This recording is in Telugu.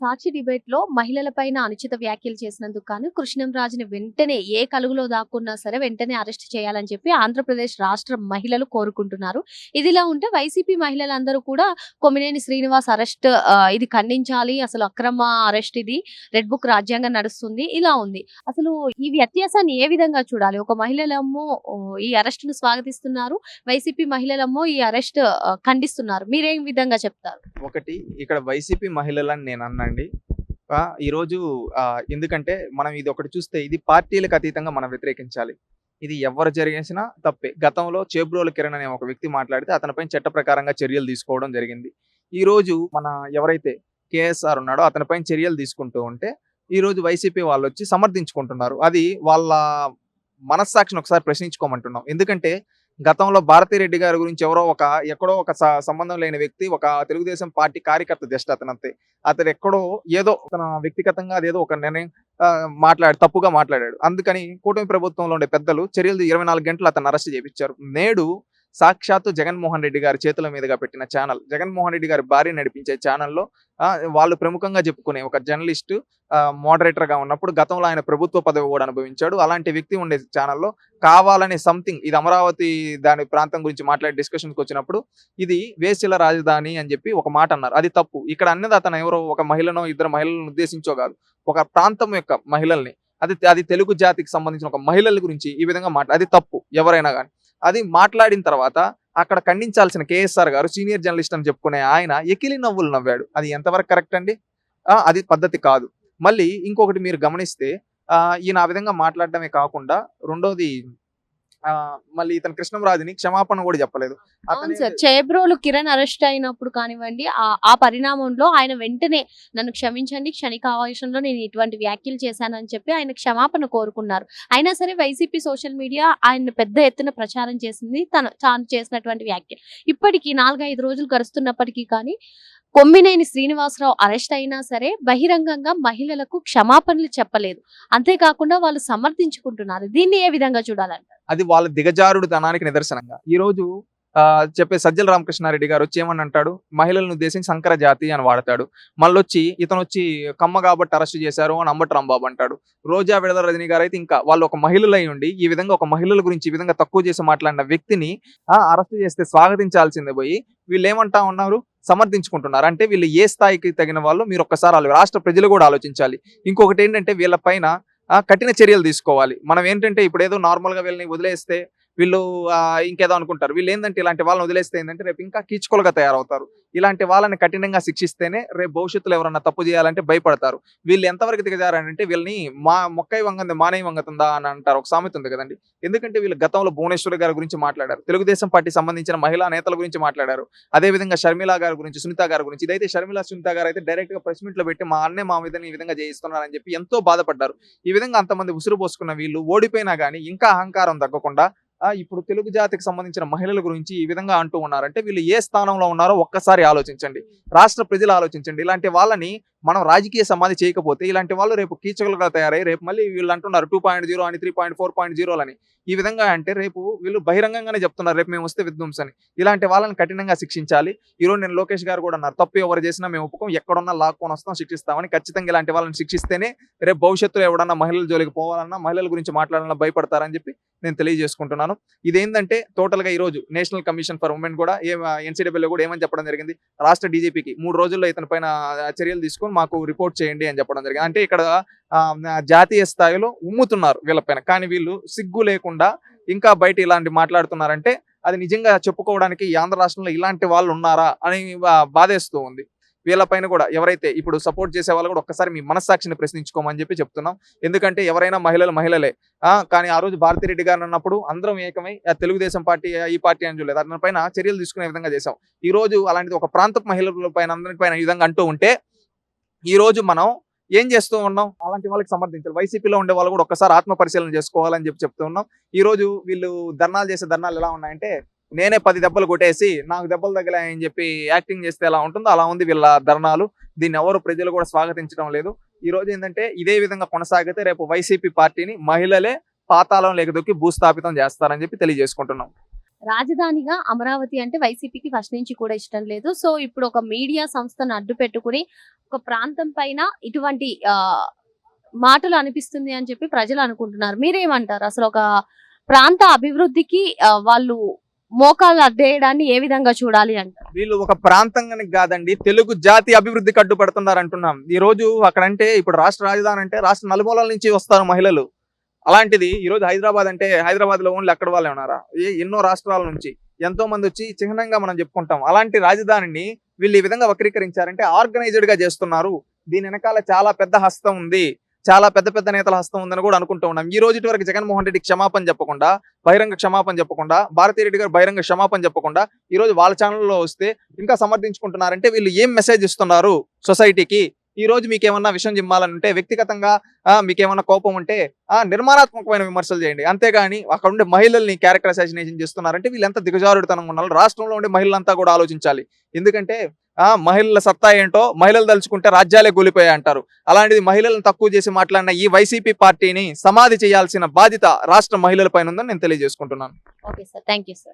సాక్షి డిబేట్లో మహిళలపైన అనుచిత వ్యాఖ్యలు చేసినందుకు గాను కృష్ణంరాజుని వెంటనే ఏ కలుగులో దాక్కున్నా సరే వెంటనే అరెస్ట్ చేయాలని చెప్పి ఆంధ్రప్రదేశ్ రాష్ట్ర మహిళలు కోరుకుంటున్నారు. ఇదిలా ఉంటే వైసీపీ మహిళలందరూ కూడా కొమ్మినేని శ్రీనివాస్ అరెస్ట్ ఇది ఖండించాలి అసలు అక్రమ అరెస్ట్ ఇది రెడ్ బుక్ రాజ్యాంగం నడుస్తుంది ఇలా ఉంది. అసలు ఈ వ్యత్యాసాన్ని ఏ విధంగా చూడాలి? ఒక మహిళలమ్మో ఈ అరెస్ట్ను స్వాగతిస్తున్నారు వైసీపీ మహిళలమ్మో ఈ అరెస్ట్ ఖండిస్తున్నారు మీరేం విధంగా చెప్తారు? ఒకటి ఇక్కడ వైసీపీ మహిళలని నేను అన్నండి అండి. ఈరోజు ఆ, ఎందుకంటే మనం ఇది ఒకటి చూస్తే ఇది పార్టీలకు అతీతంగా మనం వ్యతిరేకించాలి. ఇది ఎవరు జరిగేసినా తప్పే. గతంలో చేబ్రోల కిరణ్ అనే ఒక వ్యక్తి మాట్లాడితే అతనిపై చట్ట ప్రకారంగా చర్యలు తీసుకోవడం జరిగింది. ఈ రోజు మన ఎవరైతే కేఎస్ఆర్ ఉన్నాడో అతనిపైన చర్యలు తీసుకుంటూ ఉంటే ఈ రోజు వైసీపీ వాళ్ళు వచ్చి సమర్థించుకుంటున్నారు. అది వాళ్ళ మనస్సాక్షిని ఒకసారి ప్రశ్నించుకోమంటున్నాం. ఎందుకంటే గతంలో భారతిరెడ్డి గారి గురించి ఎవరో ఒక ఎక్కడో ఒక సంబంధం లేని వ్యక్తి ఒక తెలుగుదేశం పార్టీ కార్యకర్త జస్ట్ అతను అంతే. అతను ఎక్కడో ఏదో తన వ్యక్తిగతంగా అదేదో ఒక నిర్ణయం ఆ, మాట్లాడు తప్పుగా మాట్లాడాడు. అందుకని కూటమి ప్రభుత్వంలో ఉండే పెద్దలు చర్యలు ఇరవై నాలుగు గంటలు అతను అరెస్ట్ చేయించారు నేడు సాక్షాత్తు జగన్మోహన్ రెడ్డి గారి చేతుల మీదుగా పెట్టిన ఛానల్. జగన్మోహన్ రెడ్డి గారి భార్య నడిపించే ఛానల్లో వాళ్ళు ప్రముఖంగా చెప్పుకునే ఒక జర్నలిస్ట్ మోడరేటర్గా ఉన్నప్పుడు గతంలో ఆయన ప్రభుత్వ పదవి కూడా అనుభవించాడు. అలాంటి వ్యక్తి ఉండే ఛానల్లో కావాలనే సంథింగ్ ఇది అమరావతి దాని ప్రాంతం గురించి మాట్లాడే డిస్కషన్కి వచ్చినప్పుడు ఇది వేసిల రాజధాని అని చెప్పి ఒక మాట అన్నారు. అది తప్పు. ఇక్కడ అన్నది అతను ఎవరో ఒక మహిళనో ఇద్దరు మహిళలను ఉద్దేశించో కాదు. ఒక ప్రాంతం యొక్క మహిళల్ని అది అది తెలుగు జాతికి సంబంధించిన ఒక మహిళల గురించి ఈ విధంగా మాట అది తప్పు. ఎవరైనా కానీ అది మాట్లాడిన తర్వాత అక్కడ ఖండించాల్సిన కేఎస్ఆర్ గారు సీనియర్ జర్నలిస్ట్ అని చెప్పుకునే ఆయన ఎకిలి నవ్వులు నవ్వాడు. అది ఎంతవరకు కరెక్ట్ అండి? అది పద్ధతి కాదు. మళ్ళీ ఇంకొకటి మీరు గమనిస్తే ఆ, ఈయన ఆ విధంగా మాట్లాడటమే కాకుండా రెండోది మళ్ళీ ఇతను కృష్ణంరాజుని క్షమాపణ కూడా చెప్పలేదు. సార్. చేబ్రోలు కిరణ్ అరెస్ట్ అయినప్పుడు కానివ్వండి ఆ- ఆ పరిణామంలో ఆయన వెంటనే నన్ను క్షమించండి క్షణికావేశంలో నేను ఇటువంటి వ్యాఖ్యలు చేశానని చెప్పి ఆయన క్షమాపణ కోరుకున్నారు. అయినా సరే వైసీపీ సోషల్ మీడియా ఆయన పెద్ద ఎత్తున ప్రచారం చేసింది తను తాను చేసినటువంటి వ్యాఖ్యలు. ఇప్పటికీ నాలుగైదు రోజులు గడుస్తున్నప్పటికీ కానీ కొమ్మినేని శ్రీనివాసరావు అరెస్ట్ అయినా సరే బహిరంగంగా మహిళలకు క్షమాపణలు చెప్పలేదు. అంతేకాకుండా వాళ్ళు సమర్థించుకుంటున్నారు. దీన్ని ఏ విధంగా చూడాలంటారు? అది వాళ్ళ దిగజారుడు ధనానికి నిదర్శనంగా. ఈ రోజు ఆ, చెప్పే సజ్జల రామకృష్ణారెడ్డి గారు వచ్చి ఏమని అంటాడు? మహిళలను ఉద్దేశించి సంకర జాతి అని వాడతాడు. మళ్ళీ వచ్చి ఇతను వచ్చి కమ్మ కాబట్టి అరెస్ట్ చేశారు అని అంబటి రాంబాబు అంటాడు. రోజా విడద రజనీ గారు అయితే ఇంకా వాళ్ళు ఒక మహిళలై ఉండి ఈ విధంగా ఒక మహిళల గురించి ఈ విధంగా తక్కువ చేసి మాట్లాడిన వ్యక్తిని అరెస్ట్ చేస్తే స్వాగతించాల్సిందే పోయి వీళ్ళు ఏమంటా ఉన్నారు? సమర్థించుకుంటున్నారు. అంటే వీళ్ళు ఏ స్థాయికి తగిన వాళ్ళు మీరు ఒక్కసారి రాష్ట్ర ప్రజలు కూడా ఆలోచించాలి. ఇంకొకటి ఏంటంటే వీళ్ళ పైన కఠిన చర్యలు తీసుకోవాలి. మనం ఏంటంటే ఇప్పుడు ఏదో నార్మల్గా వీళ్ళని వదిలేస్తే వీళ్ళు ఇంకేదో అనుకుంటారు. వీళ్ళు ఏంటంటే ఇలాంటి వాళ్ళని వదిలేస్తే ఏంటంటే రేపు ఇంకా కీచుకోలుగా తయారవుతారు. ఇలాంటి వాళ్ళని కఠినంగా శిక్షిస్తేనే రేపు భవిష్యత్తులో ఎవరన్నా తప్పు చేయాలంటే భయపడతారు. వీళ్ళు ఎంతవరకు దిగజారంటే వీళ్ళని మా మొక్కై వంగంది మానే వంగతుందా అని అంటారు. ఒక సామెత ఉంది కదండి. ఎందుకంటే వీళ్ళు గతంలో భువనేశ్వర్ గారి గురించి మాట్లాడారు. తెలుగుదేశం పార్టీ సంబంధించిన మహిళా నేతల గురించి మాట్లాడారు. అదే విధంగా షర్మిల గారి గురించి సునీత గారి గురించి ఇదైతే షర్మిల సునీత గారు అయితే డైరెక్ట్గా ప్రెస్ మీట్లో పెట్టి మా అన్నే మా మీద ఈ విధంగా చేయిస్తున్నారని చెప్పి ఎంతో బాధపడ్డారు. ఈ విధంగా అంతమంది ఉసురు పోసుకున్న వీళ్ళు ఓడిపోయినా గానీ ఇంకా అహంకారం తగ్గకుండా ఇప్పుడు తెలుగు జాతికి సంబంధించిన మహిళల గురించి ఈ విధంగా అంటూ ఉన్నారంటే వీళ్ళు ఏ స్థానంలో ఉన్నారో ఒక్కసారి ఆలోచించండి. రాష్ట్ర ప్రజలు ఆలోచించండి. ఇలాంటి వాళ్ళని మనం రాజకీయ సమాధి చేయకపోతే ఇలాంటి వాళ్ళు రేపు కీచకులుగా తయారై రేపు మళ్ళీ వీళ్ళు అంటున్నారు టూ పాయింట్ జీరో అని three point four point zero అని. ఈ విధంగా అంటే రేపు వీళ్ళు బహిరంగంగానే చెప్తున్నారు రేపు మేము వస్తే విధ్వంసని. ఇలాంటి వాళ్ళని కఠినంగా శిక్షించాలి. ఈరోజు నేను లోకేష్ గారు కూడా అన్నారు తప్పు ఎవరు చేసినా మేము ఒప్పుకోం ఎక్కడున్నా లాక్కొని వస్తాం శిక్షిస్తామని. ఖచ్చితంగా ఇలాంటి వాళ్ళని శిక్షిస్తేనే రేపు భవిష్యత్తులో ఎవడన్నా మహిళల జోలికి పోవాలన్నా మహిళల గురించి మాట్లాడాలన్నా భయపడతారని చెప్పి నేను తెలియజేసుకుంటున్నాను. ఇదేంటంటే టోటల్గా ఈరోజు ఈ రోజు నేషనల్ కమిషన్ ఫర్ ఉమెన్ కూడా ఏ ఎన్సీడబ్ల్యూ కూడా ఏమని చెప్పడం జరిగింది? రాష్ట్ర డీజీపీకి మూడు రోజుల్లో ఇతని పైన చర్యలు తీసుకొని మాకు రిపోర్ట్ చేయండి అని చెప్పడం జరిగింది. అంటే ఇక్కడ జాతీయ స్థాయిలో ఉమ్ముతున్నారు వీళ్ళపైన కానీ వీళ్ళు సిగ్గు లేకుండా ఇంకా బయట ఇలాంటి మాట్లాడుతున్నారంటే అది నిజంగా చెప్పుకోవడానికి ఈ ఆంధ్ర రాష్ట్రంలో ఇలాంటి వాళ్ళు ఉన్నారా అని బాధేస్తూ ఉంది. వీళ్ళపైన కూడా ఎవరైతే ఇప్పుడు సపోర్ట్ చేసే వాళ్ళు కూడా ఒక్కసారి మీ మనస్సాక్షిని ప్రశ్నించుకోమని చెప్పి చెప్తున్నాం. ఎందుకంటే ఎవరైనా మహిళలు మహిళలే. కానీ ఆ రోజు భారతిరెడ్డి గారు అన్నప్పుడు అందరం ఏకమై తెలుగుదేశం పార్టీ ఈ పార్టీ అని చూడలేదు. దానిపైన చర్యలు తీసుకునే విధంగా చేశాం. ఈ రోజు అలాంటిది ఒక ప్రాంత మహిళల పైన అందరిపైన ఈ విధంగా అంటూ ఉంటే ఈ రోజు మనం ఏం చేస్తూ ఉన్నాం? అలాంటి వాళ్ళకి సమర్థించాలి. వైసీపీలో ఉండే వాళ్ళు కూడా ఒక్కసారి ఆత్మ పరిశీలన చేసుకోవాలని చెప్పి చెప్తూ ఉన్నాం. ఈ రోజు వీళ్ళు ధర్నాలు చేసే ధర్నాలు ఎలా ఉన్నాయంటే నేనే పది దెబ్బలు కొట్టేసి నాకు దెబ్బలు తగిలాయని చెప్పి యాక్టింగ్ చేస్తే ఎలా ఉంటుందో అలా ఉంది వీళ్ళ ధర్నాలు. దీన్ని ఎవరు ప్రజలు కూడా స్వాగతించడం లేదు. ఈ రోజు ఏంటంటే ఇదే విధంగా కొనసాగితే రేపు వైసీపీ పార్టీని మహిళలే పాతాళం లేక దొక్కి భూస్థాపితం చేస్తారని చెప్పి తెలియజేసుకుంటున్నాం. రాజధానిగా అమరావతి అంటే వైసీపీకి ఫస్ట్ నుంచి కూడా ఇష్టం లేదు. సో ఇప్పుడు ఒక మీడియా సంస్థను అడ్డు పెట్టుకుని ఒక ప్రాంతం పైన ఇటువంటి ఆ మాటలు అనిపిస్తుంది అని చెప్పి ప్రజలు అనుకుంటున్నారు. మీరేమంటారు? అసలు ఒక ప్రాంత అభివృద్ధికి వాళ్ళు మోకాలు అడ్డేయడాన్ని ఏ విధంగా చూడాలి అంటారు? వీళ్ళు ఒక ప్రాంతం కాదండి తెలుగు జాతి అభివృద్ధికి అడ్డుపడుతున్నారు అంటున్నాం. ఈ రోజు అక్కడంటే ఇప్పుడు రాష్ట్ర రాజధాని అంటే రాష్ట్ర నలుమూలల నుంచి వస్తారు మహిళలు. అలాంటిది ఈ రోజు హైదరాబాద్ అంటే హైదరాబాద్లో ఓన్లీ అక్కడ వాళ్ళే ఉన్నారా? ఎన్నో రాష్ట్రాల నుంచి ఎంతో మంది వచ్చి చిహ్నంగా మనం చెప్పుకుంటాం. అలాంటి రాజధానిని వీళ్ళు ఈ విధంగా వక్రీకరించారంటే ఆర్గనైజ్డ్గా చేస్తున్నారు. దీని వెనకాల చాలా పెద్ద హస్తం ఉంది. చాలా పెద్ద పెద్ద నేతల హస్తం ఉందని కూడా అనుకుంటూ ఉన్నాం. ఈ రోజు వరకు జగన్మోహన్ రెడ్డి క్షమాపణ చెప్పకుండా బహిరంగ క్షమాపణ చెప్పకుండా భారతీ రెడ్డి గారు బహిరంగ క్షమాపణ చెప్పకుండా ఈ రోజు వాళ్ళ ఛానల్లో వస్తే ఇంకా సమర్థించుకుంటున్నారంటే వీళ్ళు ఏం మెసేజ్ ఇస్తున్నారు సొసైటీకి? ఈ రోజు మీకు ఏమన్నా విషయం చెప్పాలని ఉంటే వ్యక్తిగతంగా ఆ, మీకు ఏమన్నా కోపం ఉంటే ఆ నిర్మాణాత్మకమైన విమర్శలు చేయండి. అంతేగాని అక్కడ ఉండే మహిళల్ని క్యారెక్టర్ అసాసినేషన్ చేస్తున్నారంటే వీళ్ళు ఎంత ఉన్నారు రాష్ట్రంలో ఉండే మహిళలంతా కూడా ఆలోచించాలి. ఎందుకంటే ఆ మహిళల సత్తా ఏంటో మహిళలు తలుచుకుంటే రాజ్యాలే కూలిపోయాయి అంటారు. అలాంటిది మహిళలను తక్కువ చేసి మాట్లాడిన ఈ వైసీపీ పార్టీని సమాధి చేయాల్సిన బాధ్యత రాష్ట్ర మహిళల పైన ఉందని నేను తెలియజేసుకుంటున్నాను. Okay sir thank you sir